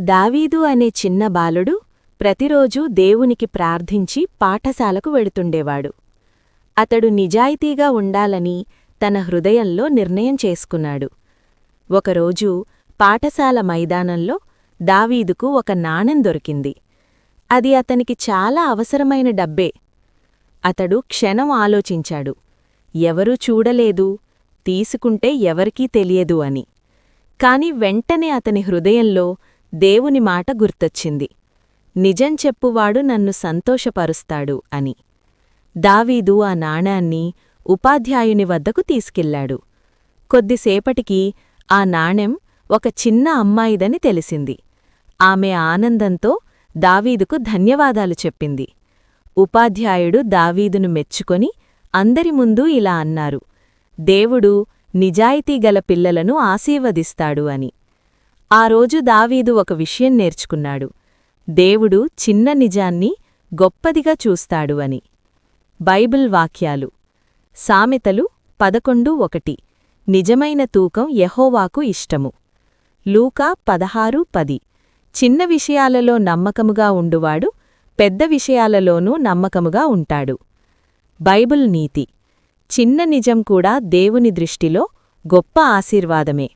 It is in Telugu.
దావీదు అనే చిన్న బాలుడు ప్రతిరోజూ దేవునికి ప్రార్థించి పాఠశాలకు వెడుతుండేవాడు. అతడు నిజాయితీగా ఉండాలని తన హృదయంలో నిర్ణయం చేసుకున్నాడు. ఒకరోజు పాఠశాల మైదానంలో దావీదుకు ఒక నాణెం దొరికింది. అది అతనికి చాలా అవసరమైన డబ్బే. అతడు క్షణం ఆలోచించాడు. ఎవరూ చూడలేదు తీసుకుంటే ఎవరికీ తెలియదు అని. కాని వెంటనే అతని హృదయంలో దేవుని మాట గుర్తొచ్చింది. నిజం చెప్పువాడు నన్ను సంతోషపరుస్తాడు అని. దావీదు ఆ నాణాన్ని ఉపాధ్యాయుని వద్దకు తీసుకెళ్ళాడు కొద్దిసేపటికి ఆ నాణెం ఒక చిన్న అమ్మాయిదని తెలిసింది. ఆమె ఆనందంతో దావీదుకు ధన్యవాదాలు చెప్పింది. ఉపాధ్యాయుడు దావీదును మెచ్చుకొని అందరి ముందు ఇలా అన్నారు. దేవుడు నిజాయితీగల పిల్లలను ఆశీర్వదిస్తాడు అని. ఆ రోజు దావీదు ఒక విషయం నేర్చుకున్నాడు. దేవుడు చిన్న నిజాన్ని గొప్పదిగా చూస్తాడు అని. బైబిల్ వాక్యాలు. సామెతలు పదకొండు ఒకటి. నిజమైన తూకం యహోవాకు ఇష్టము. లూకా పదహారు పది. చిన్న విషయాలలో నమ్మకముగా ఉండువాడు పెద్ద విషయాలలోనూ నమ్మకముగా ఉంటాడు. బైబిల్ నీతి. చిన్న నిజం కూడా దేవుని దృష్టిలో గొప్ప ఆశీర్వాదమే.